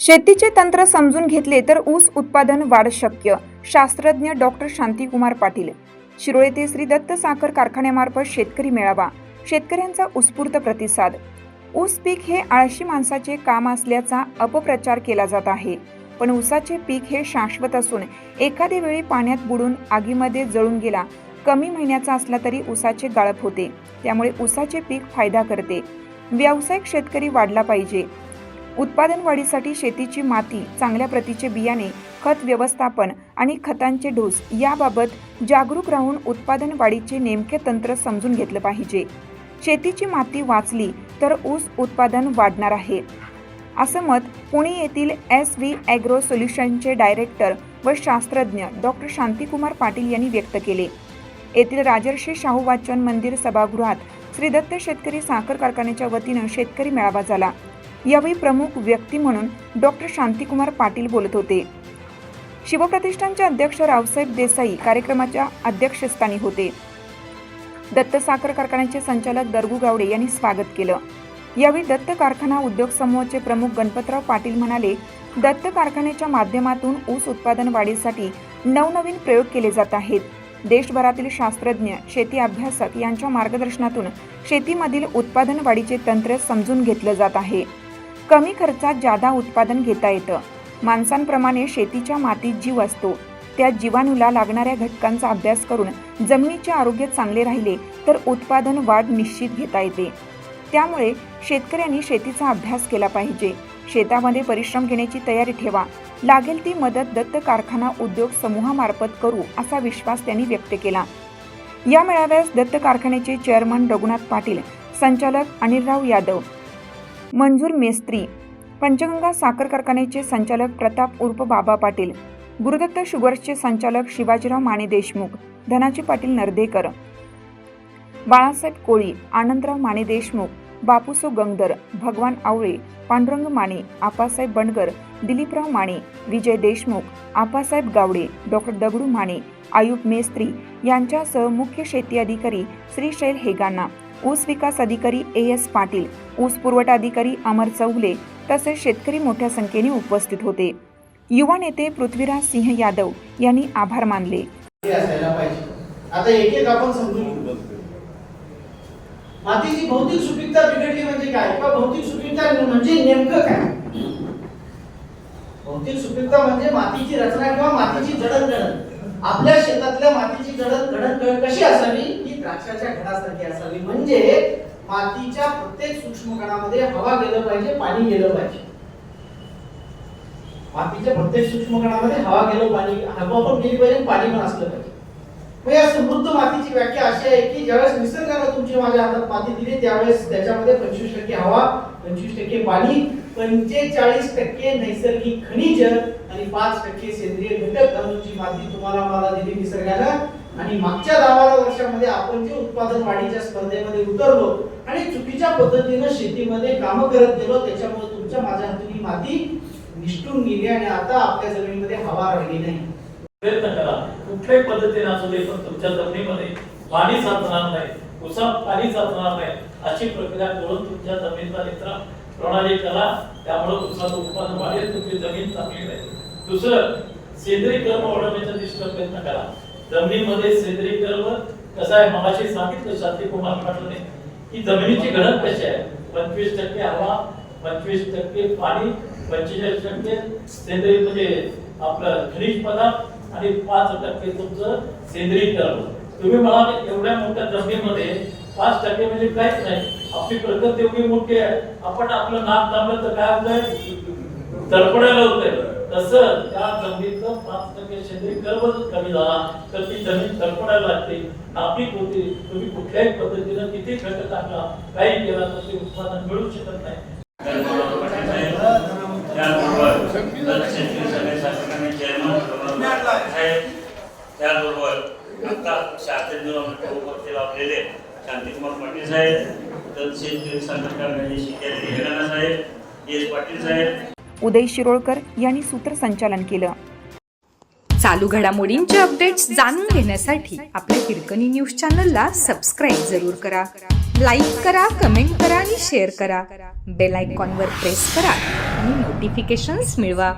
शेतीचे तंत्र समजून घेतले तर ऊस उत्पादन वाढ शक्य शास्त्रज्ञ डॉक्टर शांतिकुमार पाटील. शिरोळे ते श्री दत्त साखर कारखान्यामार्फत शेतकरी मेळावा शेतकऱ्यांचा उत्स्फूर्त प्रतिसाद. ऊस पीक हे आळशी माणसाचे काम असल्याचा अपप्रचार केला जात आहे. पण ऊसाचे पीक हे शाश्वत असून एखाद्या वेळी पाण्यात बुडून आगीमध्ये जळून गेला कमी महिन्याचा असला तरी ऊसाचे गाळप होते. त्यामुळे ऊसाचे पीक फायदा करते. व्यावसायिक शेतकरी वाढला पाहिजे. उत्पादन वाढीसाठी शेतीची माती चांगल्या प्रतीचे बियाणे खत व्यवस्थापन आणि खतांचे डोस याबाबत जागरूक राहून उत्पादन वाढीचे नेमके तंत्र समजून घेतलं पाहिजे. शेतीची माती वाचली तर ऊस उत्पादन वाढणार आहे. असं मत पुणे येथील एस व्ही ॲग्रो सोल्युशनचे डायरेक्टर व शास्त्रज्ञ डॉक्टर शांतिकुमार पाटील यांनी व्यक्त केले. येथील राजर्षी शाहू वाचन मंदिर सभागृहात श्री दत्त शेतकरी साखर कारखान्याच्या वतीनं शेतकरी मेळावा झाला. यावेळी प्रमुख व्यक्ती म्हणून डॉक्टर शांतिकुमार पाटील बोलत होते. शिवप्रतिष्ठानचे अध्यक्ष रावसाहेब देसाई कार्यक्रमाच्या अध्यक्षस्थानी होते. दत्त साखर कारखान्याचे संचालक दरगू गावडे यांनी स्वागत केलं. यावेळी दत्त कारखाना उद्योग समूहाचे प्रमुख गणपतराव पाटील म्हणाले दत्त कारखान्याच्या माध्यमातून ऊस उत्पादन वाढीसाठी नवनवीन प्रयोग केले जात आहेत. देशभरातील शास्त्रज्ञ शेती अभ्यासक यांच्या मार्गदर्शनातून शेतीमधील उत्पादन वाढीचे तंत्र समजून घेतलं जात आहे. कमी खर्चात जादा उत्पादन घेता येतं. माणसांप्रमाणे शेतीच्या मातीत जीव असतो. त्या जीवाणूला लागणाऱ्या घटकांचा अभ्यास करून जमिनीचे आरोग्य चांगले राहिले तर उत्पादन वाढ निश्चित घेता येते. त्यामुळे शेतकऱ्यांनी शेतीचा अभ्यास केला पाहिजे. शेतामध्ये परिश्रम घेण्याची तयारी ठेवा. लागेल ती मदत दत्त कारखाना उद्योग समूहामार्फत करू असा विश्वास त्यांनी व्यक्त केला. या मेळाव्यास दत्त कारखान्याचे चेअरमन रघुनाथ पाटील संचालक अनिलराव यादव मंजूर मेस्त्री पंचगंगा साखर कारखान्याचे संचालक प्रताप उर्फ बाबा पाटील गुरुदत्त शुगर्सचे संचालक शिवाजीराव माने देशमुख धनाजी पाटील नर्देकर बाळासाहेब कोळी आनंदराव माने देशमुख बापूसो गंगदर भगवान आवळे पांडुरंग माने आपासाहेब बणगर दिलीपराव माने विजय देशमुख आपासाहेब गावडे डॉक्टर दगडू माने आयुब मेस्त्री यांच्यासह मुख्य शेती अधिकारी श्रीशैल हेगांना ऊस विकास अधिकारी ए एस पाटील ऊस पुरवठा अधिकारी अमर चौगले तसेच शेतकरी मोठ्या संख्येने उपस्थित होते. युवा नेते पृथ्वीराज सिंह यादव यांनी आभार मानले. आता एक एक आपण समजून घेऊ. मातीची भौतिक सुपीकता बिघडली म्हणजे काय? किंवा भौतिक सुपीकता म्हणजे नेमकं काय? भौतिक सुपीकता म्हणजे मातीची रचना किंवा मातीची जडणघडण आपल्या शेतातल्या मातीची जडण घडण कशी असावी? ही द्राक्षाच्या घडासारखी असावी. म्हणजे मातीच्या प्रत्येक सूक्ष्म कणामध्ये हवा गेलं पाहिजे पाणी गेलं पाहिजे. मातीच्या प्रत्येक सूक्ष्म कणामध्ये हवा गेलं पाणी हवा पण गेली पाहिजे पाणी पण असलं पाहिजे. मग या समृद्ध मातीची व्याख्या अशी आहे की ज्यावेळेस निसर्गानं तुमची माझ्या हातात माती दिली त्यावेळेस त्याच्यामध्ये पंचवीस टक्के हवा पंचवीस टक्के पाणी पंचेचाळीस टक्के नैसर्गिक खनिज आणि पाच टक्के सेंद्रिय घटक तुमची माती तुम्हाला मला दिली निसर्गानं. आणि मागच्या दहा बारा वर्षामध्ये आपण जे उत्पादन वाढीच्या स्पर्धेमध्ये उतरलो आणि चुकीच्या पद्धतीनं शेतीमध्ये कामं करत गेलो त्याच्यामुळे तुमच्या माझ्या हातून ही माती निष्ठून गेली आणि आता आपल्या जमिनीमध्ये हवा राहिली नाही. प्रयत्न करा. कुठल्याही पद्धतीने असू दे पण तुमच्या जमिनीमध्ये पाणी साचणार नाही उसात पाणी साचणार नाही अशी प्रक्रिया करून तुमच्या जमिनीचा नित्र प्रणाली करा. त्यामुळे उसाचं उत्पादन वाढेल तुमची जमीन चांगली राहील. दुसरं सेंद्रिय कर्म वाढवण्याच्या दिशेने प्रयत्न करा. जमिनीमध्ये सेंद्रिय कर्म कसं आहे मगाशी सांगितलं शांती कुमार पाटलाने की जमिनीची घडण कशी आहे? पंचवीस टक्के हवा पंचवीस टक्के पाणी पंचेचाळीस टक्के सेंद्रिय म्हणजे आपलं खनिज पदार्थ आणि पाच टक्के तुमचं सेंद्रिय तुम्ही मला एवढ्या मोठ्या जमिनीमध्ये पाच टक्के म्हणजे काहीच नाही. आपली प्रगती एवढी मोठी आहे. आपण आपलं नाक दाबलं तर काय होतंय? तडपडायला होतंय. तसं त्या जमिनीचं पाच टक्के सेंद्रिय कर्म जर कमी झाला तर ती जमीन तडपडायला लागते. नापीक होते. तुम्ही कुठल्याही पद्धतीनं किती खर्च टाकला काही केला तर ते उत्पादन मिळू शकत नाही. त्याचबरोबर शेतकरी सगळे शासनाने चेअरमन साहेब त्याचबरोबर आता शास्त्रज्ञ उपस्थित लाभलेले शांतिकुमार पाटील साहेब शिकायचे हेडाना साहेब एस पाटील साहेब. उदय शिरोळकर यांनी सूत्रसंचालन केलं. चालू घडामोडींचे अपडेट्स जाणून घेण्यासाठी आपल्या हिरकणी न्यूज चॅनलला सबस्क्राईब जरूर करा. लाईक करा कमेंट करा आणि शेअर करा. बेल आयकॉनवर प्रेस करा आणि नोटिफिकेशन्स मिळवा.